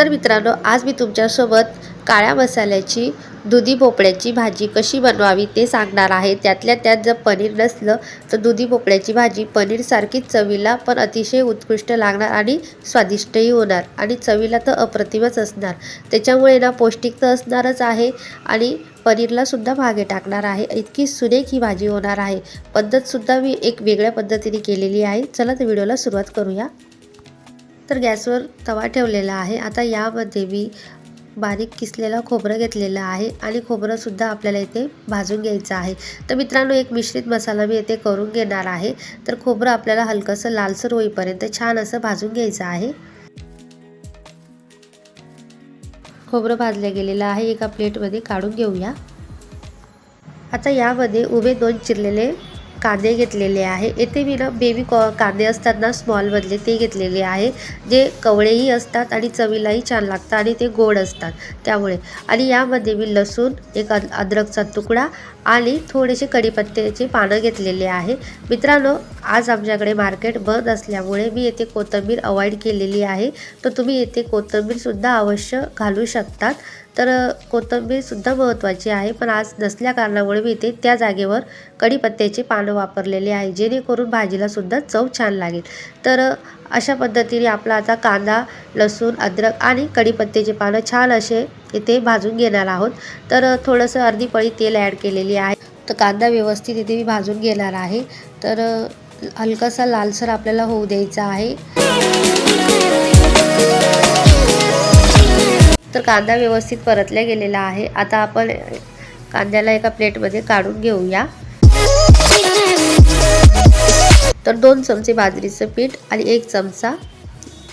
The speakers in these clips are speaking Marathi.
तर मित्रांनो आज मी तुमच्यासोबत काळ्या मसाल्याची दुधी भोपळ्याची भाजी कशी बनवावी ते सांगणार आहे. त्यातल्या त्यात जर पनीर नसलं तर दुधी भोपळ्याची भाजी पनीरसारखीच चवीला पण अतिशय उत्कृष्ट लागणार आणि स्वादिष्टही होणार आणि चवीला तर अप्रतिमच असणार. त्याच्यामुळे ना पौष्टिक तर असणारच आहे आणि पनीरला सुद्धा मागे टाकणार आहे. इतकी सुरेख ही भाजी होणार आहे. पद्धतसुद्धा मी एक वेगळ्या पद्धतीने केलेली आहे. चला तर व्हिडिओला सुरुवात करूया. तर गॅसवर तवा ठेवलेला आहे. आता यामध्ये मी बारीक किसलेला खोबरं घेतलेलं आहे आणि खोबरंसुद्धा आपल्याला इथे भाजून घ्यायचं आहे. तर मित्रांनो एक मिश्रित मसाला मी इथे करून घेणार आहे. तर खोबरं आपल्याला हलकंसं लालसर होईपर्यंत छान असं भाजून घ्यायचं आहे. खोबरं भाजलं गेलेलं आहे. एका प्लेटमध्ये काढून घेऊया. आता यामध्ये उभे दोन चिरलेले कांदे घेतलेले आहे. येथे मी ना बेबी कॉ कांदे असतात ना स्मॉलमधले ते घेतलेले आहे. जे कवळेही असतात आणि चवीलाही छान लागतात आणि ते गोड असतात. त्यामुळे आणि यामध्ये मी लसूण एक अद अद्रकचा तुकडा आणि थोडेसे कढीपत्त्याचे पानं घेतलेले आहे. मित्रांनो आज आमच्याकडे मार्केट बंद असल्यामुळे मी येथे कोथिंबीर अवॉइड केलेली आहे. तर तुम्ही येथे कोथिंबीरसुद्धा अवश्य घालू शकतात. तर कोथिंबीरसुद्धा महत्त्वाची आहे. पण आज नसल्या कारणामुळे मी इथे त्या जागेवर कढीपत्त्याची पानं वापरलेली आहे. जेणेकरून भाजीलासुद्धा चव छान लागेल. तर अशा पद्धतीने आपला आता कांदा लसूण अद्रक आणि कढीपत्त्याचे पानं छान असे इथे भाजून घेणार आहोत. तर थोडंसं अर्धी पळी तेल ॲड केलेली आहे. तर कांदा व्यवस्थित इथे मी भाजून घेणार आहे. तर हलकासा लालसर आपल्याला होऊ द्यायचा आहे. तर कांदा व्यवस्थित परतल्या गेलेला आहे. आता आपण कांद्याला एका प्लेटमध्ये काढून घेऊया. तर दोन चमचे बाजरीचं पीठ आणि एक चमचा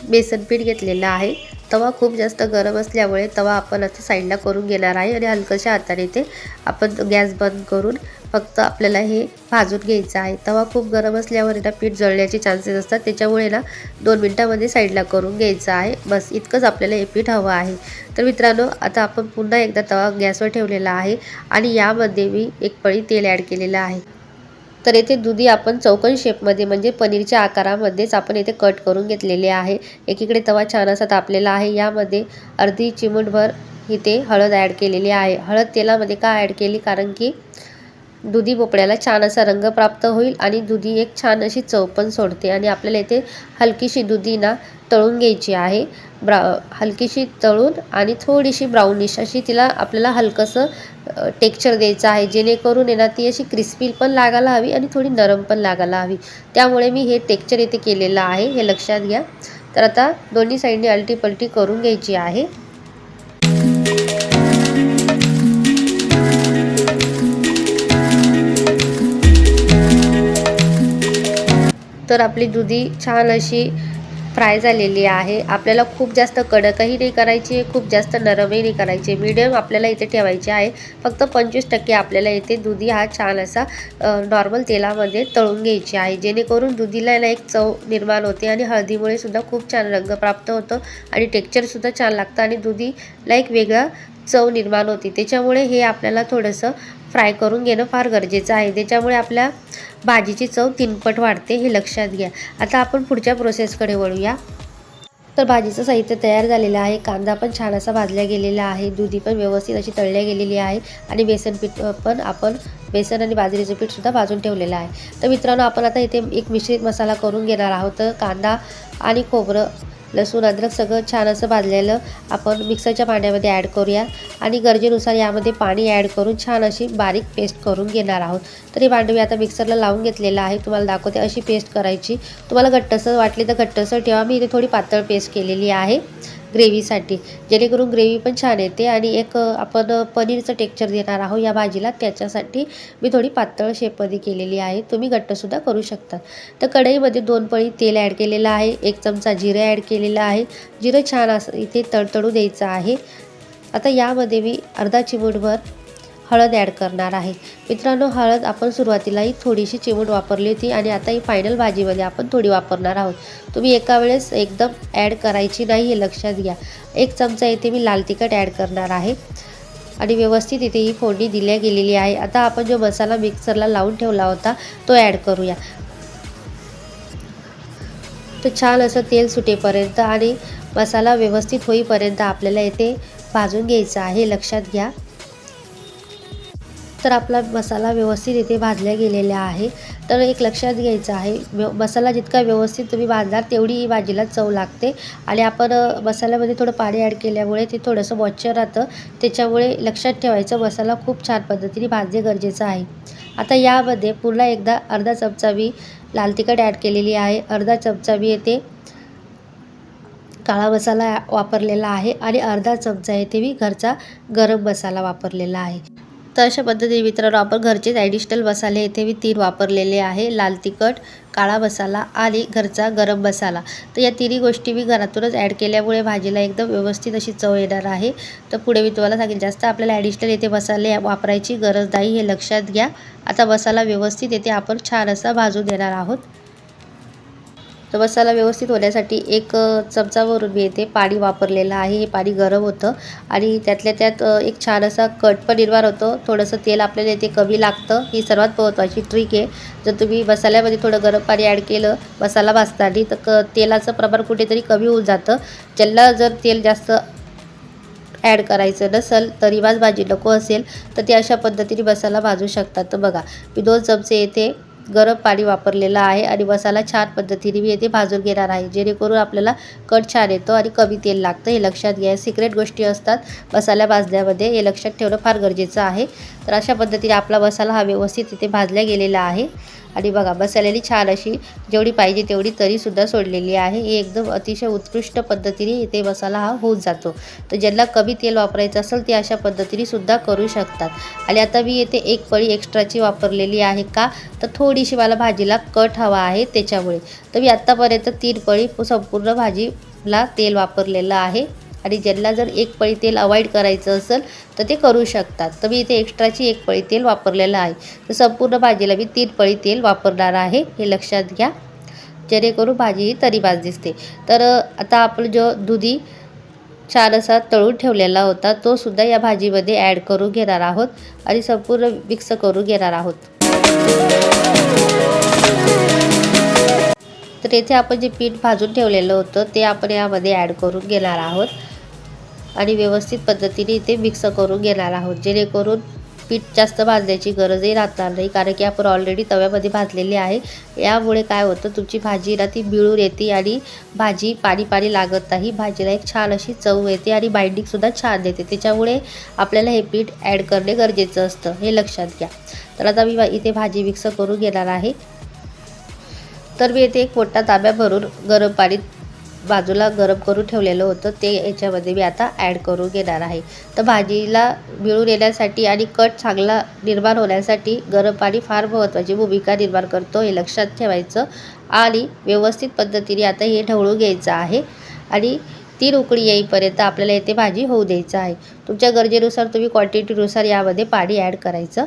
बेसन पीठ घेतलेलं आहे. तवा खूप जास्त गरम असल्यामुळे तवा आपण आता साईडला करून घेणार आहे आणि हलकशा हाताने ते आपण गॅस बंद करून फक्त आपल्याला हे भाजून घ्यायचं आहे. तवा खूप गरम असल्यावर ना पीठ जळण्याचे चान्सेस असतात. त्याच्यामुळे ना दोन मिनटामध्ये साईडला करून घ्यायचं आहे. बस इतकंच आपल्याला हे पीठ हवं आहे. तर मित्रांनो आता आपण पुन्हा एकदा तवा गॅसवर ठेवलेला आहे आणि यामध्ये मी एक पळी तेल ॲड केलेलं आहे. तर येथे दुधी आपण चौकन शेपमध्ये म्हणजे पनीरच्या आकारामध्येच आपण येथे कट करून घेतलेले आहे. एकीकडे तवा छान असा तापलेला आहे. यामध्ये अर्धी चिमूटभर इथे हळद ॲड केलेली आहे. हळद तेलामध्ये का ॲड केली? कारण की दुधी भोपळ्याला छान असा रंग प्राप्त होईल आणि दुधी एक छान अशी चव पण सोडते. आणि आपल्याला इथे हलकीशी दुधी ना तळून घ्यायची आहे. ब्रा हलकीशी तळून आणि थोडीशी ब्राउनिश अशी तिला आपल्याला हलकंसं टेक्स्चर द्यायचं आहे. जेणेकरून येणार ती अशी क्रिस्पी पण लागायला हवी आणि थोडी नरम पण लागायला हवी. त्यामुळे मी हे टेक्स्चर इथे केलेलं आहे. हे लक्षात घ्या. तर आता दोन्ही साईडने अलटी पलटी करून घ्यायची आहे. तर आपली दुधी छान अशी फ्राय झालेली आहे. आपल्याला खूप जास्त कडकही नाही करायची खूप जास्त नरमही नाही करायची. मीडियम आपल्याला इथे ठेवायची आहे. फक्त पंचवीस टक्के आपल्याला इथे दुधी हा छान असा नॉर्मल तेलामध्ये तळून घ्यायची आहे. जेणेकरून दुधीला ना एक चव निर्माण होते आणि हळदीमुळे सुद्धा खूप छान रंग प्राप्त होतो आणि टेक्स्चरसुद्धा छान लागतं आणि दुधीला एक वेगळा चव निर्माण होती. त्याच्यामुळे हे आपल्याला थोडंसं फ्राय करून घेणं फार गरजेचं आहे. त्याच्यामुळे आपल्या भाजीची चव तीनपट वाढते हे लक्षात घ्या. आता आपण पुढच्या प्रोसेसकडे वळूया. तर भाजीचं साहित्य तयार झालेलं आहे. कांदा पण छान असा भाजला गेलेला आहे. दुधी पण व्यवस्थित अशी तळल्या गेलेली आहे. आणि बेसन पीठ पण आपण बेसन आणि बाजरीचं पीठसुद्धा भाजून ठेवलेलं आहे. तर मित्रांनो आपण आता इथे एक मिश्रित मसाला करून घेणार आहोत. तर कांदा आणि खोबरं लसूण अद्रक सगळं छान असं भाजलेलं आपण मिक्सरच्या भांड्यामध्ये ॲड करूया. आणि गरजेनुसार यामध्ये पाणी ॲड करून छान अशी बारीक पेस्ट करून घेणार आहोत. तर ही भांडं मी आता मिक्सरला लावून घेतलेलं आहे. तुम्हाला दाखवते अशी पेस्ट करायची. तुम्हाला घट्टसर वाटली तर घट्टसर ठेवा. मी इथे थोडी पातळ पेस्ट केलेली आहे. ग्रेव्हीसाठी. जेणेकरून ग्रेव्ही पण छान येते आणि एक आपण पनीरचं टेक्चर देणार आहोत या भाजीला. त्याच्यासाठी मी थोडी पातळ शेपमध्ये केलेली आहे. तुम्ही घट्टसुद्धा करू शकता. तर कढईमध्ये दोन पळी तेल ॲड केलेलं आहे. एक चमचा जिरं ॲड केलेलं आहे. जिरं छान असं इथे तडतडू द्यायचं आहे. आता यामध्ये मी अर्धा चिमूटभर हळद ॲड करणार आहे. मित्रांनो हळद आपण सुरुवातीलाही थोडीशी चिमूट वापरली होती आणि आता ही फायनल भाजीमध्ये आपण थोडी वापरणार आहोत. तुम्ही एका वेळेस एकदम ॲड करायची नाही हे लक्षात घ्या. एक चमचा येथे मी लाल तिखट ॲड करणार आहे आणि व्यवस्थित इथे ही फोडणी दिल्या गेलेली आहे. आता आपण जो मसाला मिक्सरला लावून ठेवला होता तो ॲड करूया. तर छान असं तेल सुटेपर्यंत आणि मसाला व्यवस्थित होईपर्यंत आपल्याला येथे भाजून घ्यायचा आहे लक्षात घ्या. तर आपला मसाला व्यवस्थित इथे भाजल्या गेलेला आहे. तर एक लक्षात घ्यायचं आहे व्यव मसाला जितका व्यवस्थित तुम्ही भाजणार तेवढी ही भाजीला चव लागते. आणि आपण मसाल्यामध्ये थोडं पाणी ॲड केल्यामुळे ते थोडंसं मॉइश्चर राहतं. त्याच्यामुळे लक्षात ठेवायचं मसाला खूप छान पद्धतीने भाजणे गरजेचं आहे. आता यामध्ये पुन्हा एकदा अर्धा चमचा मी लाल तिखट ॲड केलेली आहे. अर्धा चमचा मी येथे काळा मसाला वापरलेला आहे. आणि अर्धा चमचा येथे मी घरचा गरम मसाला वापरलेला आहे. तर अशा पद्धतीने मित्रांनो आपण घरचेच ॲडिशनल मसाले येथे मी तीन वापरलेले आहे. लाल तिखट काळा मसाला आणि घरचा गरम मसाला. तर या तिन्ही गोष्टी मी घरातूनच ॲड केल्यामुळे भाजीला एकदम व्यवस्थित अशी चव येणार आहे. तर पुढे मी तुम्हाला सांगेन जास्त आपल्याला ॲडिशनल येथे मसाले वापरायची गरज नाही हे लक्षात घ्या. आता मसाला व्यवस्थित येथे आपण छान असा भाजून देणार आहोत. तर मसाला व्यवस्थित होण्यासाठी एक चमचावरून मी येथे पाणी वापरलेलं आहे. हे पाणी गरम होतं आणि त्यातल्या त्यात एक छान असा कट पण निर्माण होतो. थोडंसं तेल आपल्याला येथे कमी लागतं. ही सर्वात महत्त्वाची ट्रिक आहे. जर तुम्ही मसाल्यामध्ये थोडं गरम पाणी ॲड केलं मसाला भाजताना तर क तेलाचं प्रमाण कुठेतरी कमी होऊन जातं. ज्यांना जर तेल जास्त ॲड करायचं नसेल तरी वाज भाजी नको असेल तर ते अशा पद्धतीने मसाला भाजू शकतात. तर बघा मी दोन चमचे येथे गरम पाणी वापरलेलं आहे आणि मसाला छान पद्धतीने मी येथे भाजून घेणार आहे. जेणेकरून आपल्याला कट छान येतो आणि कमी तेल लागतं. हे लक्षात घ्या. सिक्रेट गोष्टी असतात. मसाल्या भाजण्यामध्ये हे लक्षात ठेवणं फार गरजेचं आहे. तर अशा पद्धतीने आपला मसाला हा व्यवस्थित इथे भाजला गेलेला आहे. आणि बघा मसाल्याने छान अशी जेवढी पाहिजे तेवढी तरीसुद्धा सोडलेली आहे. हे एकदम अतिशय उत्कृष्ट पद्धतीने इथे मसाला हा होऊन जातो. तर ज्यांना कमी तेल वापरायचं असेल ते अशा पद्धतीने सुद्धा करू शकतात. आणि आता मी येथे एक पळी एक्स्ट्राची वापरलेली आहे का? तर थोडी मला भाजीला कट हवा आहे त्याच्यामुळे. तर मी आत्तापर्यंत तीन पळी संपूर्ण भाजीला तेल वापरलेलं आहे. आणि ज्यांना जर एक पळी तेल अवॉइड करायचं असेल तर ते करू शकतात. तर मी इथे एक्स्ट्राची एक पळी तेल वापरलेलं आहे. तर संपूर्ण भाजीला मी तीन पळी तेल वापरणार आहे. हे लक्षात घ्या. जेणेकरून भाजी ही तरीबाज दिसते. तर आता आपण जो दुधी छान असा तळून ठेवलेला होता तो सुद्धा या भाजीमध्ये ॲड करून घेणार आहोत. आणि संपूर्ण मिक्स करून घेणार आहोत. तर येथे आपण जे पीठ भाजून ठेवलेलं होतं ते आपण यामध्ये ॲड करून घेणार आहोत. आणि व्यवस्थित पद्धतीने इथे मिक्स करून घेणार आहोत. जेणेकरून पीठ जास्त भाजण्याची गरजही राहणार नाही कारण की आपण ऑलरेडी तव्यामध्ये भाजलेली आहे. यामुळे काय होतं तुमची भाजीला ती मिळून येते आणि भाजी पाणी पाणी लागत नाही. भाजीला एक छान अशी चव येते आणि बाइंडिंगसुद्धा छान देते त्याच्यामुळे आपल्याला हे पीठ ॲड करणे गरजेचं असतं हे लक्षात घ्या. तर आता मी इथे भाजी मिक्स करून घेणार आहे. तर मी येथे एक मोठा तांब्या भरून गरम पाणी बाजूला गरम करून ठेवलेलं होतं ते याच्यामध्ये मी आता ॲड करून घेणार आहे. तर भाजीला मिळून येण्यासाठी आणि कट चांगला निर्माण होण्यासाठी गरम पाणी फार महत्त्वाची भूमिका निर्माण करतो हे लक्षात ठेवायचं. आणि व्यवस्थित पद्धतीने आता हे ढवळून घ्यायचं आहे. आणि ती उकळी येईपर्यंत आपल्याला येथे भाजी होऊ द्यायचं आहे. तुमच्या गरजेनुसार तुम्ही क्वांटिटीनुसार यामध्ये पाणी ॲड करायचं.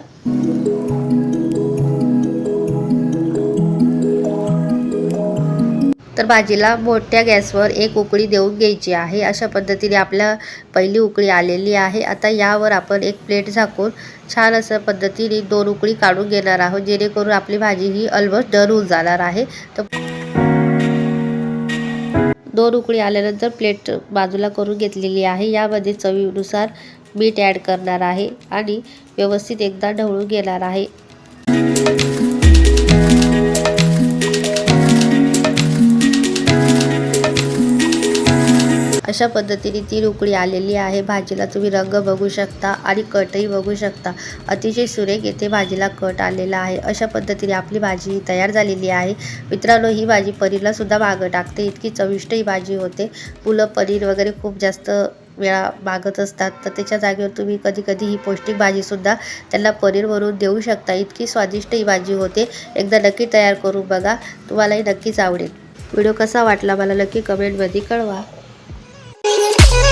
तर भाजीला मोठ्या गॅसवर एक उकळी देऊन घ्यायची आहे. अशा पद्धतीने आपल्या पहिली उकळी आलेली आहे. आता यावर आपण एक प्लेट झाकून छान असं पद्धतीने दोन उकळी काढून घेणार आहोत. जेणेकरून आपली भाजी ही ऑलमोस्ट डन होऊन जाणार आहे. तर दोन उकळी आल्यानंतर प्लेट बाजूला करून घेतलेली आहे. यामध्ये चवीनुसार मीठ ॲड करणार आहे आणि व्यवस्थित एकदा ढवळून घेणार आहे. अशा पद्धतीने ती उकळी आलेली आहे. भाजीला तुम्ही रंग बघू शकता आणि कटही बघू शकता. अतिशय सुरेख येथे भाजीला कट आलेला आहे. अशा पद्धतीने आपली भाजी तयार झालेली आहे. मित्रांनो ही भाजी पनीरला सुद्धा मागं टाकते. इतकी चविष्ट ही भाजी होते. फुलं पनीर वगैरे खूप जास्त वेळा मागत असतात. तर त्याच्या जागेवर तुम्ही कधी कधी ही पौष्टिक भाजीसुद्धा त्यांना पनीरवरून देऊ शकता. इतकी स्वादिष्ट ही भाजी होते. एकदा नक्की तयार करून बघा. तुम्हालाही नक्कीच आवडेल. व्हिडिओ कसा वाटला मला नक्की कमेंटमध्ये कळवा.